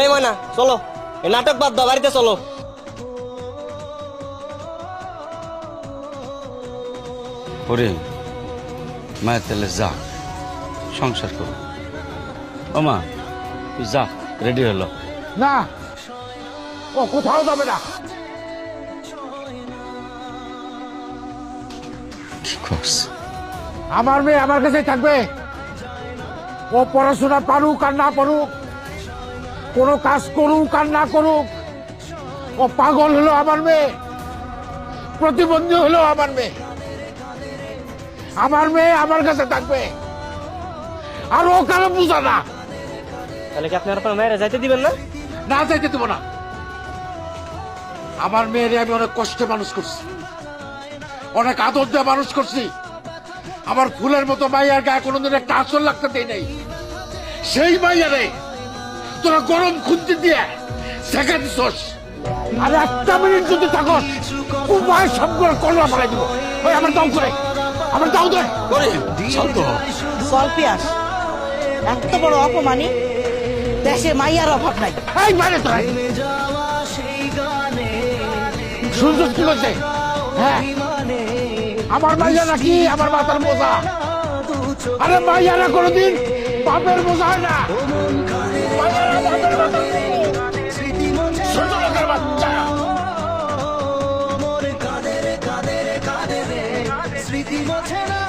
এই ময়না চলো। এই নাটক বাদ দাও বাড়িতে চলো। ওরে মায়ের তাহলে যা সংসার করো। ও মা তুই যা রেডি হলো না ও কোথাও যাবে না। কি করছ? আমার মেয়ে আমার কাছে থাকবে। ও পড়াশোনা পারুক আর না পারুক কোনো কাজ করুক আর না করুক ও পাগল হলো আমার মেয়ে প্রতিবন্ধী হলো আমার মেয়ে। আমার মেয়ে আমার কাছে থাকবে। আর ও কারও বুঝা না। তাহলে কি আপনি আপনার মেয়েরা যাইতে দিবেন না? না যাইতে দেবো না। আমার মেয়েরে আমি অনেক কষ্টে মানুষ করছি। অনেক আদর দিয়ে মানুষ করছি। আমার ফুলের মতো মাইয়ার গায়ে কোনোদিন একটা আসল লাগতে দেয় নাই। সেই মাইয়ারে তোরা গরম খুঁজতে দিয়ে শেখা দিছস। আর একটা মিনিট যদি থাকস উপায় সবগুলো কল্লা ফেলাই দিব। ওই আমার দাও করে। আমার দাও দে। শান্ত হ। সলপিয়াস এত বড় অপমানি দেশে মাইয়ার অভাব নাই। এই বাইরে তোরা। শুনছিস কি করছে হ্যাঁ। আমার মাইয়া নাকি আমার মাথার বোঝা আরে মাইয়ারা কোনোদিন বাপের বোঝা হয় না। 잊지 못해 나